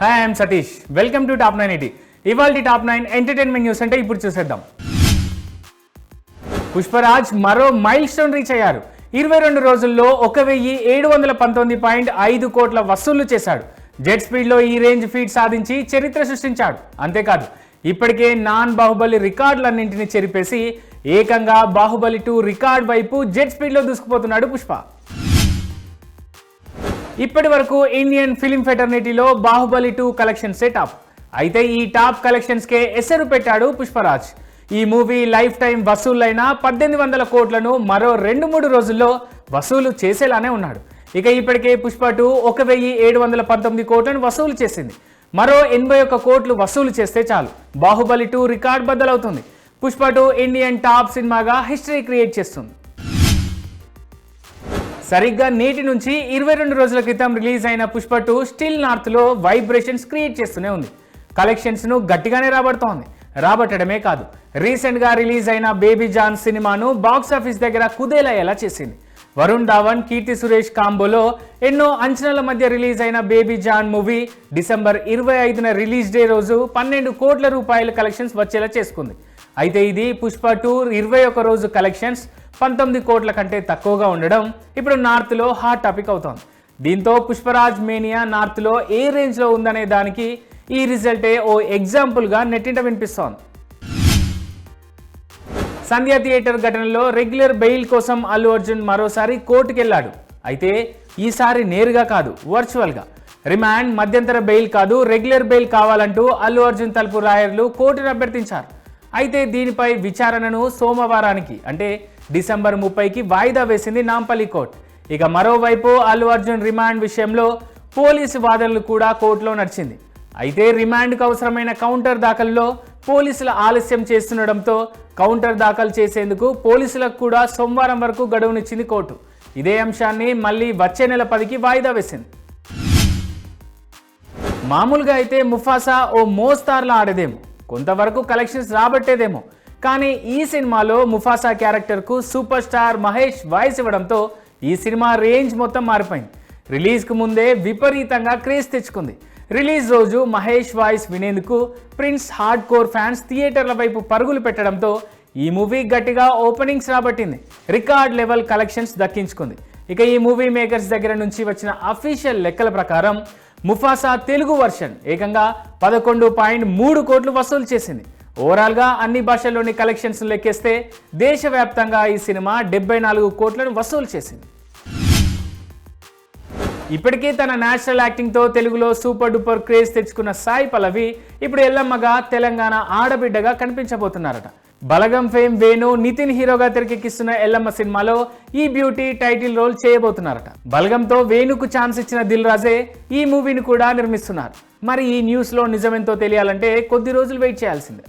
Hi I'm Satish welcome to top nine eighty ఇవాళ top nine entertainment news అంటే ఇప్పుడు చూసేద్దాం. పుష్పరాజ్ మరో మైల్ స్టోన్ రీచ్ అయ్యారు. ఇరవై రెండు రోజుల్లో ఒక వెయ్యి ఏడు వందల పంతొమ్మిది పాయింట్ ఐదు కోట్ల వసూళ్ళు చేశాడు. జెట్ స్పీడ్లో ఈ రేంజ్ ఫీట్ సాధించి చరిత్ర సృష్టించాడు. అంతేకాదు ఇప్పటికే నాన్ బాహుబలి రికార్డులన్నింటినీ చెరిపేసి ఏకంగా బాహుబలి టూ రికార్డ్ వైపు జెట్ స్పీడ్లో దూసుకుపోతున్నాడు పుష్ప. ఇప్పటి వరకు ఇండియన్ ఫిలిం ఫెటర్నిటీలో బాహుబలి టూ కలెక్షన్ సెటప్. అయితే ఈ టాప్ కలెక్షన్స్కే ఎసరు పెట్టాడు పుష్పరాజ్. ఈ మూవీ లైఫ్ టైం వసూళ్ళైన పద్దెనిమిది వందల కోట్లను మరో రెండు మూడు రోజుల్లో వసూలు చేసేలానే ఉన్నాడు. ఇక ఇప్పటికే పుష్ప టూ ఒక వెయ్యి ఏడు వందల పంతొమ్మిది కోట్లను వసూలు చేసింది. మరో ఎనభై ఒక్క కోట్లు వసూలు చేస్తే చాలు. బాహుబలి టూ రికార్డ్ బద్దలవుతుంది. పుష్ప టూ ఇండియన్ టాప్ సినిమాగా హిస్టరీ క్రియేట్ చేస్తుంది. సరిగ్గా నేటి నుంచి ఇరవై రెండు రోజుల క్రితం రిలీజ్ అయిన పుష్ప టూ స్టిల్ నార్త్లో వైబ్రేషన్స్ క్రియేట్ చేస్తూనే ఉంది. కలెక్షన్స్ను గట్టిగానే రాబడుతోంది. రాబట్టడమే కాదు రీసెంట్గా రిలీజ్ అయిన బేబీ జాన్ సినిమాను బాక్స్ ఆఫీస్ దగ్గర కుదేలయ్యేలా చేసింది. వరుణ్ ధావన్ కీర్తి సురేష్ కాంబోలో ఎన్నో అంచనాల మధ్య రిలీజ్ అయిన బేబీ జాన్ మూవీ డిసెంబర్ ఇరవై ఐదున రిలీజ్ డే రోజు పన్నెండు కోట్ల రూపాయల కలెక్షన్స్ వచ్చేలా చేసుకుంది. అయితే ఇది పుష్ప టూ ఇరవై ఒక రోజు కలెక్షన్స్ పంతొమ్మిది కోట్ల కంటే తక్కువగా ఉండడం ఇప్పుడు నార్త్లో హాట్ టాపిక్ అవుతోంది. దీంతో పుష్పరాజ్ మేనియా నార్త్లో ఏ రేంజ్లో ఉందనే దానికి ఈ రిజల్టే ఓ ఎగ్జాంపుల్గా నెట్టింట వినిపిస్తోంది. సంధ్య థియేటర్ ఘటనలో రెగ్యులర్ బెయిల్ కోసం అల్లు అర్జున్ మరోసారి కోర్టుకెళ్ళాడు. అయితే ఈసారి నేరుగా కాదు వర్చువల్గా. రిమాండ్ మధ్యంతర బెయిల్ కాదు రెగ్యులర్ బెయిల్ కావాలంటూ అల్లు అర్జున్ తలుపు రాయర్లు కోర్టును అభ్యర్థించారు. అయితే దీనిపై విచారణను సోమవారానికి అంటే డిసెంబర్ ముప్పైకి వాయిదా వేసింది నాంపల్లి కోర్టు. ఇక మరోవైపు అల్లు అర్జున్ రిమాండ్ విషయంలో పోలీసు వాదనలు కూడా కోర్టులో నడిచింది. అయితే రిమాండ్కు అవసరమైన కౌంటర్ దాఖల్లో పోలీసులు ఆలస్యం చేస్తుండడంతో కౌంటర్ దాఖలు చేసేందుకు పోలీసులకు కూడా సోమవారం వరకు గడువునిచ్చింది కోర్టు. ఇదే అంశాన్ని మళ్ళీ వచ్చే నెల పదికి వాయిదా వేసింది. మామూలుగా అయితే ముఫాసా ఓ మోస్తార్లా ఆడేదేమో. కొంతవరకు కలెక్షన్స్ రాబట్టేదేమో. కానీ ఈ సినిమాలో ముఫాసా క్యారెక్టర్కు సూపర్ స్టార్ మహేష్ వాయిస్ ఇవ్వడంతో ఈ సినిమా రేంజ్ మొత్తం మారిపోయింది. రిలీజ్కు ముందే విపరీతంగా క్రేజ్ తెచ్చుకుంది. రిలీజ్ రోజు మహేష్ వాయిస్ వినేందుకు ప్రిన్స్ హార్డ్ కోర్ ఫ్యాన్స్ థియేటర్ల వైపు పరుగులు పెట్టడంతో ఈ మూవీ గట్టిగా ఓపెనింగ్స్ రాబట్టింది. రికార్డ్ లెవెల్ కలెక్షన్స్ దక్కించుకుంది. ఇక ఈ మూవీ మేకర్స్ దగ్గర నుంచి వచ్చిన అఫీషియల్ లెక్కల ప్రకారం ముఫాసా తెలుగు వర్షన్ ఏకంగా పదకొండు పాయింట్ మూడు కోట్లు వసూలు చేసింది. ఓవరాల్గా అన్ని భాషల్లోని కలెక్షన్స్ లెక్కేస్తే దేశవ్యాప్తంగా ఈ సినిమా డెబ్బై నాలుగు కోట్లను వసూలు చేసింది. ఇప్పటికే తన నేచురల్ యాక్టింగ్తో తెలుగులో సూపర్ డూపర్ క్రేజ్ తెచ్చుకున్న సాయి పల్లవి ఇప్పుడు ఎల్లమ్మగా తెలంగాణ ఆడబిడ్డగా కనిపించబోతున్నారట. బలగం ఫేమ్ వేణు నితిన్ హీరోగా తెరకెక్కిస్తున్న ఎల్లమ్మ సినిమాలో ఈ బ్యూటీ టైటిల్ రోల్ చేయబోతున్నారట. బలగంతో వేణుకు ఛాన్స్ ఇచ్చిన దిల్ రాజే ఈ మూవీని కూడా నిర్మిస్తున్నారు. మరి ఈ న్యూస్లో నిజమెంతో తెలియాలంటే కొద్ది రోజులు వెయిట్ చేయాల్సిందే.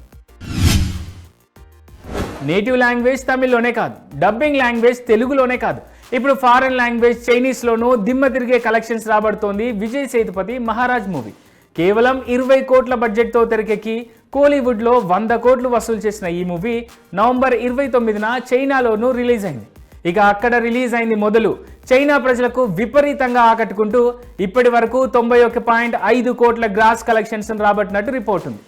నేటివ్ లాంగ్వేజ్ తమిళ్ళోనే కాదు. డబ్బింగ్ లాంగ్వేజ్ తెలుగులోనే కాదు. ఇప్పుడు ఫారెన్ లాంగ్వేజ్ చైనీస్లోనూ దిమ్మ తిరిగే కలెక్షన్స్ రాబడుతోంది విజయ్ సేతుపతి మహారాజ్ మూవీ కేవలం ఇరవై కోట్ల బడ్జెట్తో తెరకెక్కి కోలీవుడ్లో వంద కోట్లు వసూలు చేసిన ఈ మూవీ నవంబర్ ఇరవై తొమ్మిదిన చైనాలోనూ రిలీజ్ అయింది. ఇక అక్కడ రిలీజ్ అయింది మొదలు చైనా ప్రజలకు విపరీతంగా ఆకట్టుకుంటూ ఇప్పటి వరకు తొంభై ఒక పాయింట్ ఐదు కోట్ల గ్రాస్ కలెక్షన్స్ రాబట్టినట్టు రిపోర్ట్ ఉంది.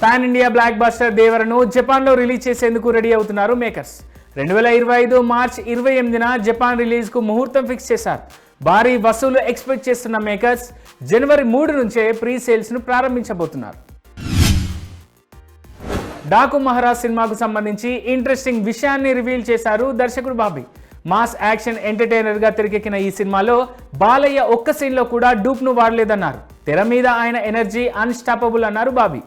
పాన్ ఇండియా బ్లాక్ బస్టర్ దేవరను జపాన్లో రిలీజ్ చేసేందుకు రెడీ అవుతున్నారు మేకర్స్. రెండు వేల ఇరవై ఐదు మార్చ్ ఇరవై ఎనిమిదిన జపాన్ రిలీజ్కు ముహూర్తం ఫిక్స్ చేశారు. భారీ వసూలు ఎక్స్పెక్ట్ చేస్తున్న మేకర్స్ జనవరి మూడు నుంచే ప్రీ సేల్స్ను ప్రారంభించబోతున్నారు. డాకు మహారాజ్ సినిమాకు సంబంధించి ఇంట్రెస్టింగ్ విషయాన్ని రివీల్ చేశారు దర్శకుడు బాబీ. మాస్ యాక్షన్ ఎంటర్టైనర్గా తెరకెక్కిన ఈ సినిమాలో బాలయ్య ఒక్క సీన్లో కూడా డూప్ను వాడలేదన్నారు. తెర మీద ఆయన ఎనర్జీ అన్స్టాపబుల్ అన్నారు బాబీ.